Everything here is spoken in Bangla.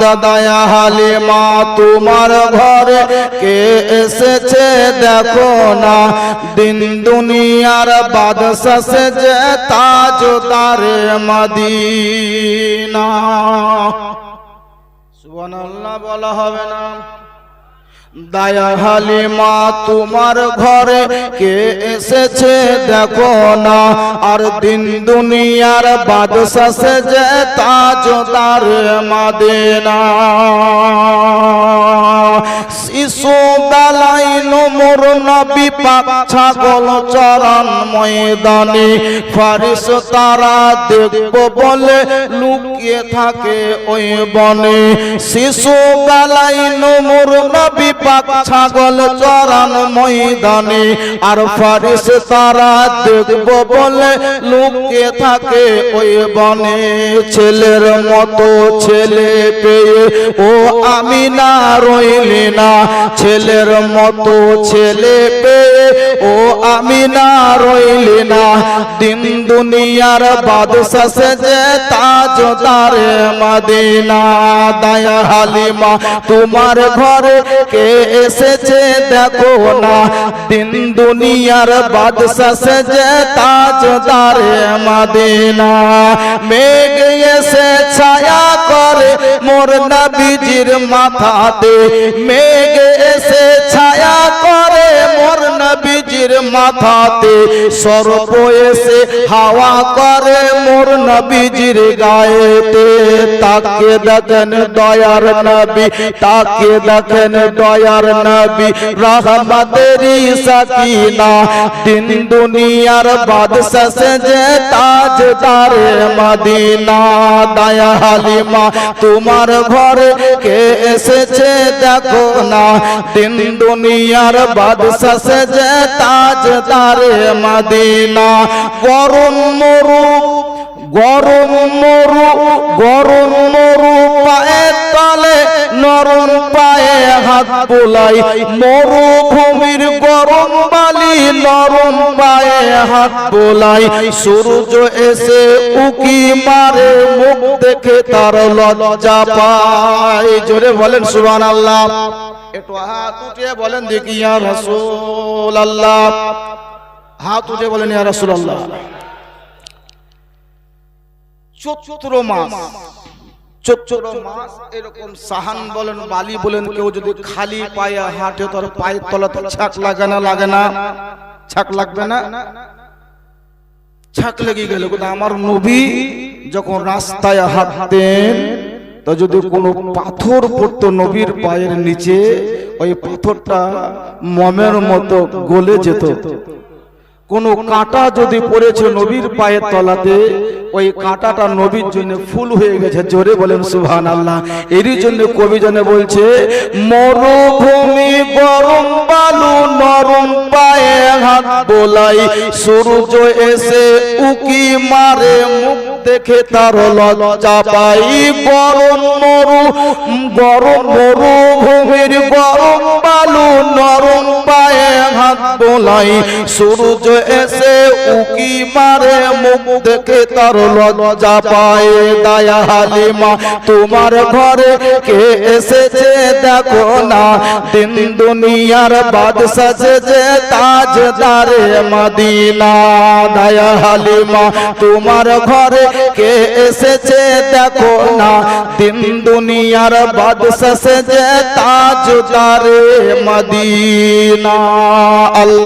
দাদায়া হালিমা তোমার ঘরে কে এসেছে দেখো না। দিন দুনিয়ার বাদশা সে যে তাজদারে মদিনা। সুবহানাল্লাহ বলা হবে না। দায়া হালিমা, তোমার ঘরে কে এসেছে দেখো না। আর দিন দুনিয়ার বাদশা যে যে তাজদার মাদেনা। ছাগল চরণ ময়দানে। ফারিস তারা দেখব বলে লুকিয়ে থাকে ওই বনে। শিশু পাক ছাগল চরণ ময়দানে। আর ফারিস তারা দেখব বলে লুকিয়ে থাকে ওই বনে। ছেলের মতো ছেলে পেয়ে ও আমি না রইলি না। ছেলের মতো ছেলে পেয়ে ও আমি না রইলি না। দিন দুনিয়ার বাদশা সে যে তাজদারে মদিনা। দায়া হালিমা তোমার ঘরে কে এসেছে দেখো না। দিন দুনিয়ার বাদশা সে যে তাজদারে মদিনা। মেঘ এসে ছায়া করে মোর নবীজির মাথাতে। মেঘ এসে মোর নবীজির মাথাতে সর্প এসে হাওয়া করে মোর নবীজির গায়েতে। তাকে দেখেন দয়ার নবী, তাকে দেখেন দয়ার নবী। রহমতেরি সাকিনা, দিন দুনিয়ার বাদশা সে যে তাজদারে মদিনা। দায়া হালিমা তোমার ঘরে কে এসেছে দেখো না। দিন দুনিয়ার বাদশা যে তাজদারে মদিনা। গরম মরু গরম মরু গরম বোলাই, মরুভূমির গরম বালি, নরম পায়ে হাত বোলাই। সূর্য এসে উকি মারে, মুখ দেখে তার লজ্জা পায়। জোরে বলেন সুবহান আল্লাহ একটু হাত উঠিয়ে বলেন, দেখি, ইয়া রাসূল আল্লাহ হাত উঠে বলেন, ইয়া রাসূল আল্লাহ চৈত্র মাস। এরকম সাহান বলেন, বালি যদি খালি পায়ে হাঁটে পায়ের লাগে না লাগে না। ছাক লাগবে না? ছাক লেগে আমার নবী যখন রাস্তায় হাঁটতেন, তো যদি কোনো পাথর পড়তো নবীর পায়ের নিচে, ওই পাথরটা মমের মতো গলে যেত। কোন কাঁটা যদি পড়েছে নবীর পায়ের তলাতে ওই কাঁটাটা নবীর জন্য ফুল হয়ে গেছে। জোরে বলেন সুহান আল্লাহ এরই জন্য কবি জনে বলছে মরুভূমি গরম বালু নরম পায়ে হাত বোলাই। সূর্য এসে উকি মারে মুখ দেখে তার লজ্জা পাই। গরম মরু গরম মরুভূমির গরম বালু নরম পায়ে বোলাই সূর্য এসে উকি মারে, মুখ দেখে তার লজ্জা পায়। দায়া হালিমা, তোমার ঘরে কে এসেছে দেখো না। দিন দুনিয়ার বাদশা সে যে তাজদারে মদিনা। দায়া হালিমা, তোমার ঘরে কে এসেছে দেখো না। দিন দুনিয়ার বাদশা সে যে তাজদারে মদিনা। আল্লাহ